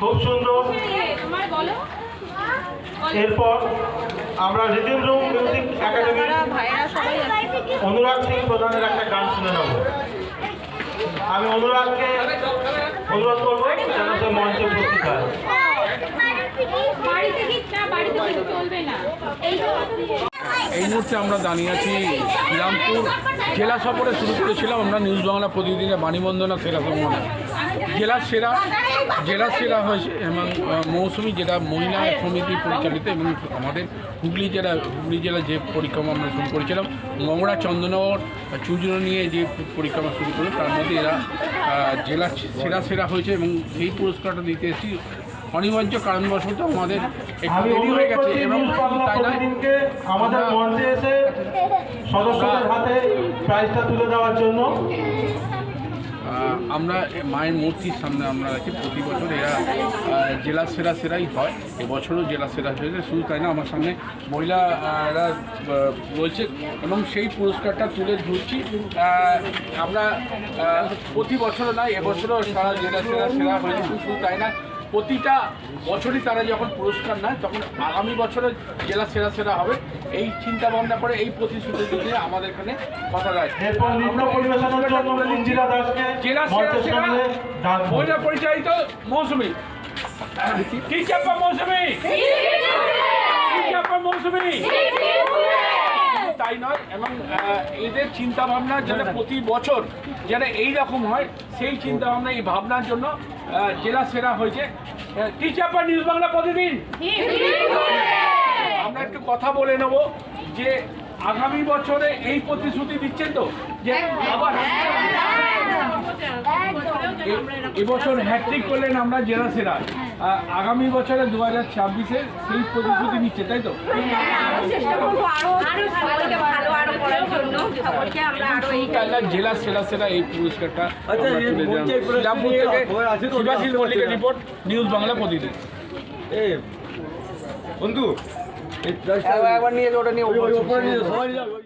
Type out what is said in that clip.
খুব সুন্দর। এরপর আমরা rhythm room music academy Anurag Singh প্রধানের একটা গান শুনে নেব। আমি অনুরাগকে অনুরোধ করব যেন সে মঞ্চে উপস্থিত হয়। বাড়িতে না বাড়িতে চলবে না। এই মুহূর্তে আমরা দাঁড়িয়ে আছি শ্রীরামপুর জেলা সফরে শুরু করেছিলাম আমরা নিউজ বাংলা প্রতিদিনে বাণীবন্দনা সেরা সম্মানে জেলার সেরা জেলার সেরা হয়েছে এবং মৌসুমি যেটা মহিলা সমিতি পরিচালিত এবং আমাদের হুগলি জেলা হুগলি জেলা যে পরিক্রমা আমরা শুরু করেছিলাম মংড়া চন্দননগর চুজুনো নিয়ে যে পরিক্রমা শুরু করল, তার মধ্যে এরা জেলা সেরা সেরা হয়েছে এবং সেই পুরস্কারটা দিতে এসেছি অনিবার্য কারণবশত আমাদের একটু দেরি হয়ে গেছে এবং তাই নয় আমাদের মঞ্চে এসে সদস্যদের হাতে প্রাইজটা তুলে দেওয়ার জন্য। আমরা মায়ের মূর্তির সামনে আমরা রাখি প্রতি বছর এরা জেলা সেরা সেরাই হয়। এবছরও জেলা সেরা হয়েছে শুধু তাই না আমার সামনে মহিলারা রয়েছে এবং সেই পুরস্কারটা তুলে ধরছি। আমরা প্রতি বছরও নয় এবছরও সারা জেলা সেরা সেরা হয়েছে শুধু তাই না। প্রতিটা বছরই তারা যখন পুরস্কার নেয় তখন আগামী বছরে জেলা সেরা সেরা হবে। এই চিন্তা ভাবনা করে এই প্রতিশ্রুতি দিয়ে আমাদের এখানে কথা দাসকে জেলা সেরা সেরা মহিলা পরিচালিত মৌসুমি। কি চাপা মৌসুমি। কি চাপা মৌসুমি। তাই নয় এবং এদের চিন্তা ভাবনা যেন প্রতি বছর যেন এই রকম হয় সেই চিন্তা ভাবনা এই ভাবনার জন্য জেলা সেরা হয়েছে। কি চাপা নিউজ বাংলা প্রতিদিন। আমরা একটু কথা বলে নেব যে আগামী বছরে এই প্রতিশ্রুতি দিচ্ছেন তো? যে আবার এবছর হ্যাট্রিক করলেন আমরা জেলা সেরা। আগামী বছরে দু হাজার ছাব্বিশে সেই প্রতিশ্রুতি নিচ্ছে তাই তো? চেষ্টা করব আরও আরও ভালো ভালো আরও করার জন্য সকলকে আমরা আরও এই তাহলে জেলা সেরা সেরা এই পুরস্কারটা থেকে শিবাশিস মল্লিকের রিপোর্ট নিউজ বাংলা প্রতিদিন। বন্ধু একবার নিয়ে ওটা নিয়ে